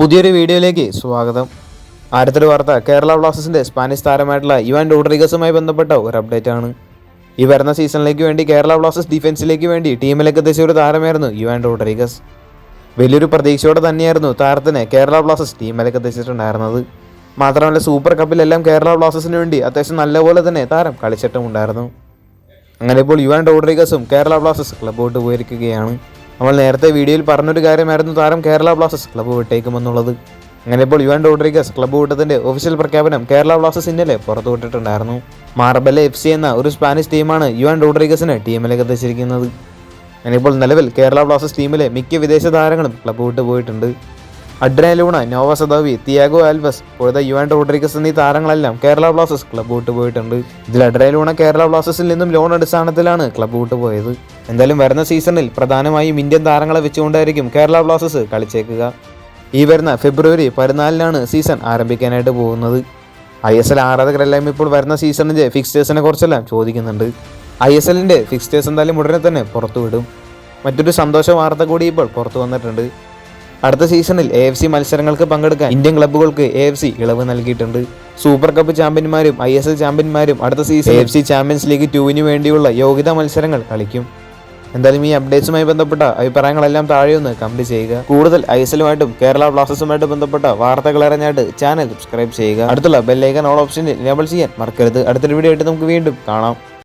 പുതിയൊരു വീഡിയോയിലേക്ക് സ്വാഗതം. ആദ്യത്തെ വാർത്ത കേരള ബ്ലാസ്റ്റേഴ്സിന്റെ സ്പാനിഷ് താരമായിട്ടുള്ള ഇവാൻ റോഡ്രിഗസുമായി ബന്ധപ്പെട്ട ഒരു അപ്ഡേറ്റ് ആണ് ഈ വരുന്ന സീസണിലേക്ക് വേണ്ടി കേരള ബ്ലാസ്റ്റേഴ്സ് ഡിഫൻസിലേക്ക് വേണ്ടി ടീമിലേക്ക് എത്തിച്ച ഒരു താരമായിരുന്നു ഇവാൻ റോഡ്രിഗസ്. വലിയൊരു പ്രതീക്ഷയോടെ തന്നെയായിരുന്നു താരത്തിന് കേരള ബ്ലാസ്റ്റേഴ്സ് ടീമിലേക്ക് എത്തിച്ചിട്ടുണ്ടായിരുന്നത്. മാത്രമല്ല സൂപ്പർ കപ്പിലെല്ലാം കേരള ബ്ലാസ്റ്റേഴ്സിന് വേണ്ടി അത്യാവശ്യം നല്ലപോലെ തന്നെ താരം കളിച്ചിട്ടുമുണ്ടായിരുന്നു. അങ്ങനെ ഇപ്പോൾ യുവാൻ റോഡ്രിഗസും കേരള ബ്ലാസ്റ്റേഴ്സ് ക്ലബ്ബോട്ട് പോയിരിക്കുകയാണ്. നമ്മൾ നേരത്തെ വീഡിയോയിൽ പറഞ്ഞൊരു കാര്യമായിരുന്നു താരം കേരള ബ്ലാസ്റ്റേഴ്സ് ക്ലബ്ബ് വിട്ടേക്കുമെന്നുള്ളത്. അങ്ങനെ ഇപ്പോൾ യുവാൻ റോഡ്രിഗസ് ക്ലബ്ബ് വിട്ടതിന്റെ ഒഫീഷ്യൽ പ്രഖ്യാപനം കേരള ബ്ലാസ്റ്റേഴ്സ് ഇന്നലെ പുറത്തുവിട്ടിട്ടുണ്ടായിരുന്നു മാർബല എഫ് സി എന്ന ഒരു സ്പാനിഷ് ടീമാണ് യുവാൻ റോഡ്രിഗസിനെ ടീമിലേക്ക് എത്തിച്ചിരിക്കുന്നത്. അങ്ങനെ ഇപ്പോൾ നിലവിൽ കേരള ബ്ലാസ്റ്റേഴ്സ് ടീമിലെ മിക്ക വിദേശ താരങ്ങളും ക്ലബ്ബ് വിട്ട് പോയിട്ടുണ്ട്. Adrian Luna Noah Sadaoui Tiago Alves ഇപ്പോഴത്തെ യുവാൻ റോഡ്രിഗസ് എന്നീ താരങ്ങളെല്ലാം കേരള ബ്ലാസ്റ്റേഴ്സ് ക്ലബ് വിട്ട് പോയിട്ടുണ്ട്. ഇതിൽ അഡ്രന ലൂണ കേരള ബ്ലാസ്റ്റേഴ്സിൽ നിന്നും ലോൺ അടിസ്ഥാനത്തിലാണ് ക്ലബ് വിട്ട് പോയത്. എന്തായാലും വരുന്ന സീസണിൽ പ്രധാനമായും ഇന്ത്യൻ താരങ്ങളെ വെച്ചുകൊണ്ടായിരിക്കും കേരള ബ്ലാസ്റ്റേഴ്സ് കളിച്ചേക്കുക. ഈ വരുന്ന ഫെബ്രുവരി പതിനാലിനാണ് സീസൺ ആരംഭിക്കാനായിട്ട് പോകുന്നത്. ഐ എസ് എൽ ആരാധകരെല്ലാം ഇപ്പോൾ വരുന്ന സീസണിന്റെ ഫിക്സ്റ്റേഴ്സിനെ കുറിച്ചെല്ലാം ചോദിക്കുന്നുണ്ട്. ഐ എസ് എല്ലിന്റെ ഫിക്സ്റ്റേഴ്സ് എന്തായാലും ഉടനെ തന്നെ പുറത്തുവിടും. മറ്റൊരു സന്തോഷ വാർത്ത കൂടി ഇപ്പോൾ പുറത്തു വന്നിട്ടുണ്ട്. അടുത്ത സീസണിൽ എ എഫ് സി മത്സരങ്ങൾക്ക് പങ്കെടുക്കാൻ ഇന്ത്യൻ ക്ലബ്ബുകൾക്ക് എ എഫ് സി ഇളവ് നൽകിയിട്ടുണ്ട്. സൂപ്പർ കപ്പ് ചാമ്പ്യന്മാരും ഐ എസ് എൽ ചാമ്പ്യന്മാരും അടുത്ത season F C champions league ടുവിന് വേണ്ടിയുള്ള യോഗ്യതാ മത്സരങ്ങൾ കളിക്കും. എന്തായാലും ഈ അപ്ഡേറ്റ്സുമായി ബന്ധപ്പെട്ട അഭിപ്രായങ്ങളെല്ലാം താഴെയൊന്ന് കമന്റ് ചെയ്യുക. കൂടുതൽ ഐ എസ് എല്ലുമായിട്ടും കേരള ബ്ലാസ്റ്റേഴ്സുമായിട്ട് ബന്ധപ്പെട്ട വാർത്തകൾ അറിഞ്ഞായിട്ട് ചാനൽ സബ്സ്ക്രൈബ് ചെയ്യുക. അടുത്തുള്ള ബെല്ലൈക്കൻ ഓൾ ഓപ്ഷനിൽ എനേബിൾ ചെയ്യാൻ മറക്കരുത്. അടുത്തൊരു വീഡിയോ ആയിട്ട് നമുക്ക് വീണ്ടും കാണാം.